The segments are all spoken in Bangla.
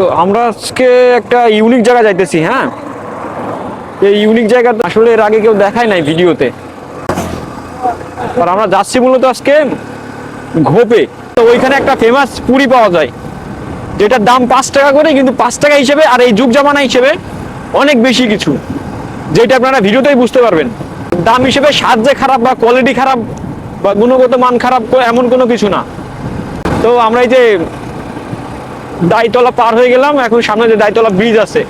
তো আমরা আজকে একটা ইউনিক জায়গা যাইতেছি হ্যাঁ? এই ইউনিক জায়গা আসলে এর আগে কেউ দেখায় নাই ভিডিওতে। আর আমরা যাচ্ছি মূলত আজকে ঘোপে। তো ওইখানে একটা ফেমাস পুরি পাওয়া যায়, যেটার দাম পাঁচ টাকা করে, কিন্তু পাঁচ টাকা হিসেবে আর এই যুগ জামানা হিসেবে অনেক বেশি কিছু, যেটা আপনারা ভিডিওতেই বুঝতে পারবেন। দাম হিসেবে স্বাদ যে খারাপ বা কোয়ালিটি খারাপ বা গুণগত মান খারাপ, এমন কোনো কিছু না। তো আমরা এই যে দাইতলা পার হয়ে গেলাম, এখন সামনে যে দাইতলা ব্রিজ আছে।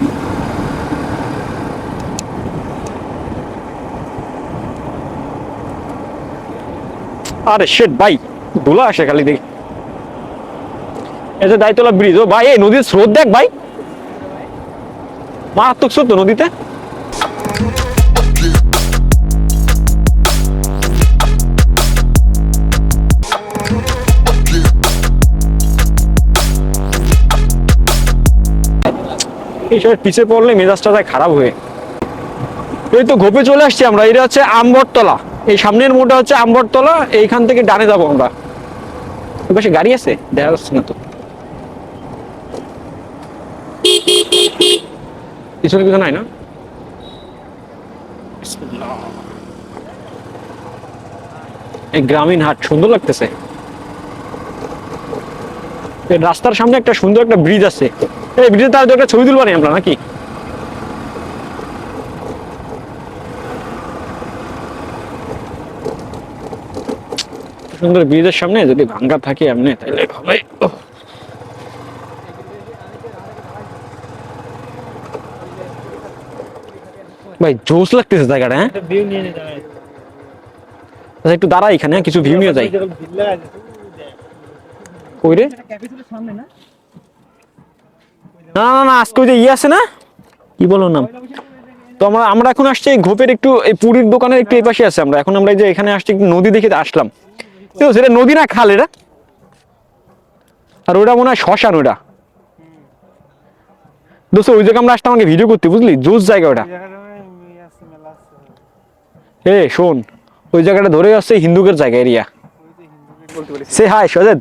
আরে শেট ভাই, ধুলা আসে খালি দেখি। এই যে দাইতলা ব্রিজ ও ভাই, এই নদীর স্রোত দেখ ভাই। মারাত্মক স্রোত নদীতে। এইসব পিছিয়ে পড়লে মেজাজটা যায় খারাপ হয়ে। এই তো ঘোপে চলে আসছি আমরা, এটা হচ্ছে আম্বরতলা এই সামনের মোড়টা হচ্ছে আম্বরতলা এইখান থেকে ডানে যাব আমরা। পাশে গাড়ি আছে? দেখা যাচ্ছে না তো। পিছনে কিছু নাই না? এই গ্রামীণ হাট, সুন্দর লাগতেছে। রাস্তার সামনে একটা সুন্দর একটা ব্রিজ আছে। এই ব্রিজে তার একটা ছবি তুলবানি আমরা নাকি? সুন্দর ব্রিজের সামনে যদি ভাঙ্গা থাকে এমনি তাহলে ভাই জোস লাগতেছে জায়গাটা হ্যাঁ? আচ্ছা একটু দাঁড়া এখানে কিছু ভিউ নিয়ে যাই। কই রে না না না আজকে ওই যে ইয়ে আছে না? কি বলো নাম? তো আমরা আমরা এখন আসছি ঘোপের একটু এই পুরীর দোকানের একটু এই পাশে আছে আমরা। এখন আমরা এই যে এখানে আসছি নদী দেখে আসলাম। তো সেটা নদী না খাল এটা? আর ওটা মনে হয় শ্মশান ওটা। দোস্ত ওই জায়গায় আমরা আসতাম আমাকে ভিডিও করতে বুঝলি? জোস জায়গা ওটা। এ শোন ওই জায়গাটা ধরে আসছে হিন্দুকের জায়গা এরিয়া। সে হাই সজেদ।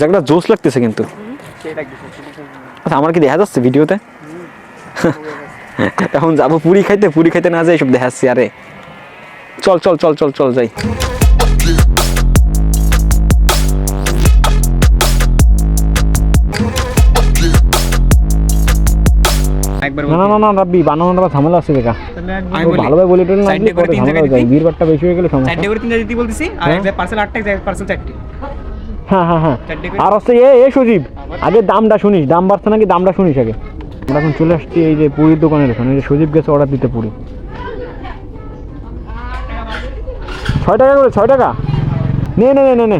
জায়গাটা জোস লাগতেছে কিন্তু। আচ্ছা আমার কি দেখা যাচ্ছে ভিডিওতে? এখন যাব পুরি খাইতে পুরি খাইতে না যাই সব দেখাচ্ছি আরে। চল চল চল চল চল যাই। না না না রাব্বি বা ঝামেলা আছে দেখা আমি ভালোভাবে বলে টলে না করে তিন বেশি হয়ে গেলে সমস্যা। করে বলতেছি আর হ্যাঁ? পার্সেল আটটা এক পার্সেল চারটে। হ্যাঁ হ্যাঁ হ্যাঁ। আর হচ্ছে এ এ সুজীব আগে দামটা শুনিস দাম বাড়ছে নাকি দামটা শুনিস আগে? আমরা এখন চলে আসছি এই যে পুরীর দোকানের ওখানে এই যে সুজীব গেছে অর্ডার দিতে পুরি। ছয় টাকা করে ছয় টাকা? নে নে নে নে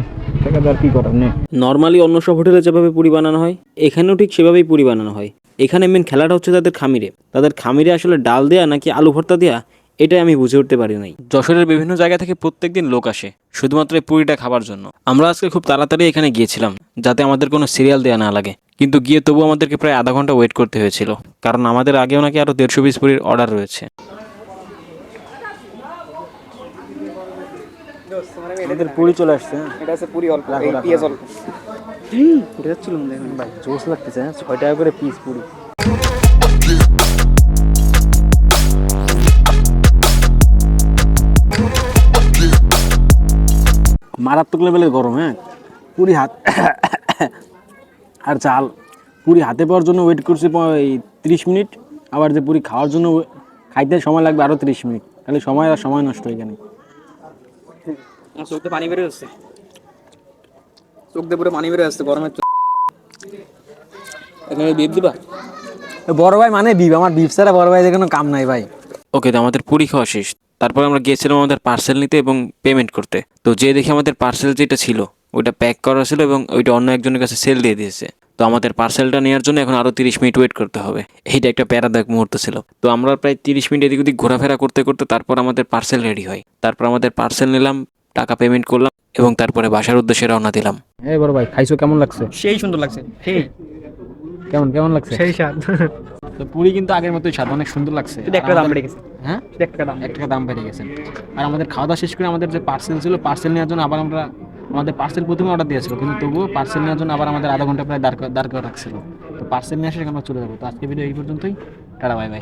নর্মালি অন্য সব হোটেলে যেভাবে পুরি বানানো হয় এখানেও ঠিক সেভাবেই পুরি বানানো হয়। এখানে মেন খেলাটা হচ্ছে তাদের খামিরে। তাদের খামিরে আসলে ডাল দেয়া নাকি আলু ভর্তা দেয়া এটাই আমি বুঝে উঠতে পারি নাই। যশোরের বিভিন্ন জায়গা থেকে প্রত্যেকদিন লোক আসে শুধুমাত্র এই পুরিটা খাবার জন্য। আমরা আজকে খুব তাড়াতাড়ি এখানে গিয়েছিলাম যাতে আমাদের কোনো সিরিয়াল দেওয়া না লাগে। কিন্তু গিয়ে তবু আমাদেরকে প্রায় আধা ঘণ্টা ওয়েট করতে হয়েছিল কারণ আমাদের আগেও নাকি আরও দেড়শো পিস পুরির অর্ডার রয়েছে। আমাদের পুরি চলে আসছে হ্যাঁ। এটা আছে পুরি অল্প পেঁয়াজ অল্প। এটা যাচ্ছিল ভাই জোস লাগতেছে হ্যাঁ ছয় টাকা করে পিস পুরি। মারাত্মক লেভেলের গরম হ্যাঁ? পুরি হাত আর চাল। পুরি হাতে পাওয়ার জন্য ওয়েট করছি এই তিরিশ মিনিট আবার যে পুরি খাওয়ার জন্য ওয়ে- খাইতে সময় লাগবে আরও তিরিশ মিনিট। তাহলে সময় আর সময় নষ্ট এখানে আমার চোখ দিয়ে পানি বেরো যাচ্ছে। চোখ দিয়ে পুরো পানি বেরো যাচ্ছে গরমের এখানে বেদ দিবা? বড় ভাই মানে বিপ আমার বিপ ছাড়া বড় ভাই কোনো কাম নাই ভাই। ওকে তো আমাদের পুরি খাওয়া শেষ। তারপর আমরা গিয়েছিলাম আমাদের পার্সেল নিতে এবং পেমেন্ট করতে। তো যে দেখি আমাদের পার্সেল যেটা ছিল ওইটা প্যাক করা ছিল এবং ওইটা অন্য একজনের কাছে সেল দিয়ে দিয়েছে। তো আমাদের পার্সেলটা নেওয়ার জন্য এখন আরও তিরিশ মিনিট ওয়েট করতে হবে। এইটা একটা প্যারাদায়ক মুহূর্ত ছিল। তো আমরা প্রায় তিরিশ মিনিট এদিক ওদিক ঘোরাফেরা করতে করতে তারপর আমাদের পার্সেল রেডি হয়। তারপর আমাদের পার্সেল নিলাম টাকা পেমেন্ট করলাম এবং তারপরে বাসার উদ্দেশ্যে রওনা দিলাম। হ্যাঁ বড় ভাই খাইছো? কেমন লাগছে? সেই সুন্দর লাগছে। সেই। কেমন কেমন লাগছে? সেই স্বাদ। তো পুরি কিন্তু আগের মতোই স্বাদ অনেক সুন্দর লাগছে। একটা দাম বেড়ে গেছে। হ্যাঁ? এক একটা দাম এক টাকা দাম বেড়ে গেছে। আর আমাদের খাওয়া দাওয়া শেষ করে আমাদের যে পার্সেল ছিল পার্সেল নেওয়ার জন্য আবার আমরা আমাদের পার্সেল প্রথমে অর্ডার দিয়েছিল কিন্তু তবুও পার্সেল নেওয়ার জন্য আবার আমাদের আধা ঘণ্টা প্রায় দাঁড় করা- দাঁড় করে রাখছিল তো পার্সেল নিয়ে আসে আমরা চলে যাব। তো আজকে ভিডিও এই পর্যন্তই। Tata bye bye